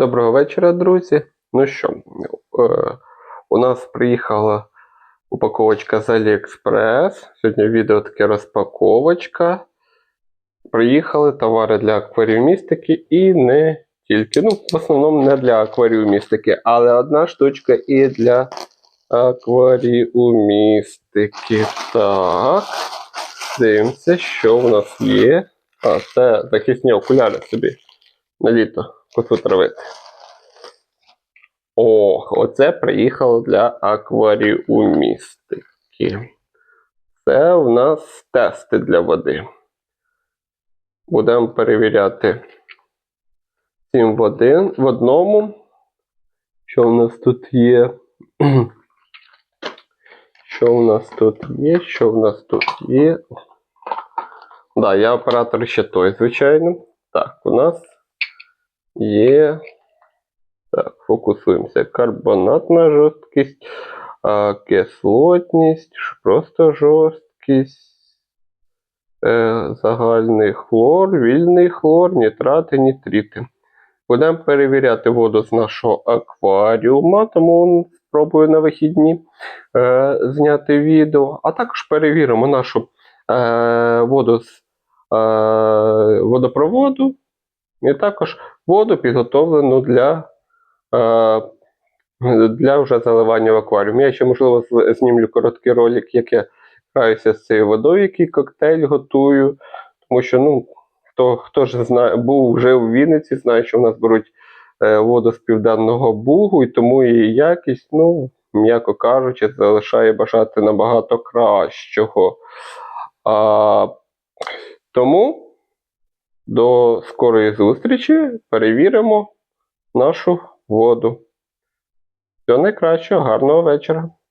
Доброго вечора, друзі. Ну що, е, у нас приїхала упаковочка з AliExpress. Сьогодні відео таке розпаковочка. Приїхали товари для акваріумістики і не тільки. Ну, в основному не для акваріумістики, але одна штучка і для акваріумістики. Так. Дивимося, що в нас є. А, це захисні окуляри собі на літо косу травити. О, оце приїхало для акваріумістики. Це у нас тести для води. Будемо перевіряти всім в, один, в одному. Що в нас тут є? Що в нас тут є? Що в нас тут є? Да, я оператор ще той, звичайно. Так, у нас є. Так, фокусуємося. Карбонатна жорсткість, а, кислотність, просто жорсткість, е, загальний хлор, вільний хлор, нітрати, нітрити. Будемо перевіряти воду з нашого акваріума, тому спробую на вихідні е, зняти відео. А також перевіримо нашу е, воду з е, водопроводу. І також воду підготовлену для, е, для вже заливання в акваріум. Я ще, можливо, знімлю короткий ролик, як я граюся з цією водою, який коктейль готую. Тому що, ну, хто, хто ж знає, був вже в Вінниці, знає, що в нас беруть е, воду з Південного Бугу, і тому її якість, ну, м'яко кажучи, залишає бажати набагато кращого. А, тому до скорої зустрічі перевіримо нашу воду. Всього найкращого, гарного вечора.